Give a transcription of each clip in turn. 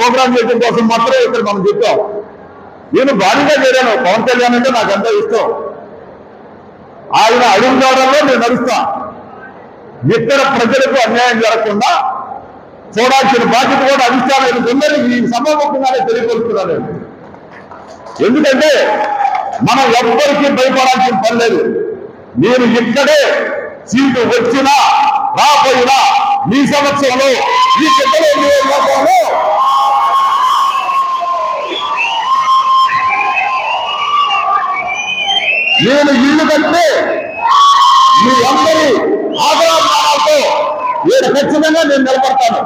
Programme చేయడం కోసం మాత్రమే ఇక్కడ మనం చెప్పాం. నేను భారీగా చేరాను పవన్ కళ్యాణ్ అంటే నాకు ఎంతో ఇష్టం. ఆయన అడుగుదాడంలో నేను నడుస్తా. ఇతర ప్రజలకు అన్యాయం జరగకుండా చూడాల్సిన బాధ్యత కూడా అధిష్టానం ఉందని ఈ సభాముఖంగానే తెలియపరుస్తున్నాను ఎందుకంటే మనం ఎవ్వరికీ భయపడాల్సిన పని లేదు. నేను ఇక్కడే సీటు వచ్చినా రాపోయినా మీ సమక్షంలో ఈ పెద్దల నేను ఇల్లు కడితే మీ అందరి ఆగ్రహాలతో నేను ఖచ్చితంగా నేను నిలబడతాను.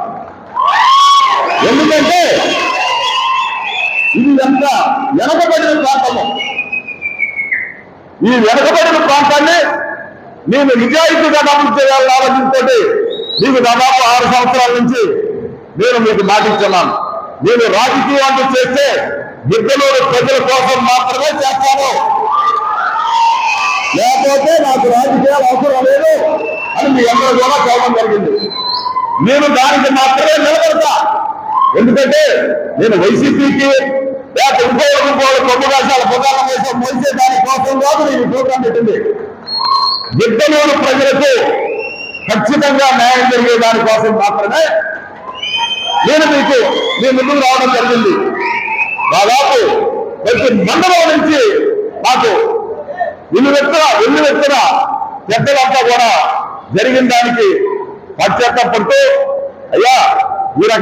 ఎందుకంటే ఇది ఎంత వెనకబడిన ప్రాంతము. ఈ వెనకబడిన ప్రాంతాన్ని నేను నిజాయితీగా అభివృద్ధి చేయాలని ఆలోచించుకోండి మీకు దాదాపు ఆరు సంవత్సరాల నుంచి నేను మీకు మాటిస్తున్నాను. నేను రాజకీయాలు చేస్తే గిద్దలూరు ప్రజల కోసం మాత్రమే చేస్తాను. లేకపోతే నాకు రాజకీయాలు అవసరం లేదు అని మీ అందరూ కూడా కోపం జరిగింది నేను దానికి మాత్రమే నిలబడతా. ఎందుకంటే నేను వైసీపీకి లేకపోతే ఇంకో ఇంకో కొమ్ముగాసాల పొగాల కోసం మోసే దాని కోసం కాదు నేను ప్రోగ్రాం పెట్టింది. గిద్దలూరు ప్రజలకు ఖచ్చితంగా న్యాయం జరిగే దానికోసం మాత్రమే నేను మీకు మీ ముందుకు రావడం జరిగింది. దాదాపు ప్రతి మండలం నుంచి ఇల్లు వెత్తన ఇల్లు వెత్తన పెద్దలంతా కూడా జరిగిన దానికి పశ్చాత్తపడుతూ అయ్యా ఈ రకంగా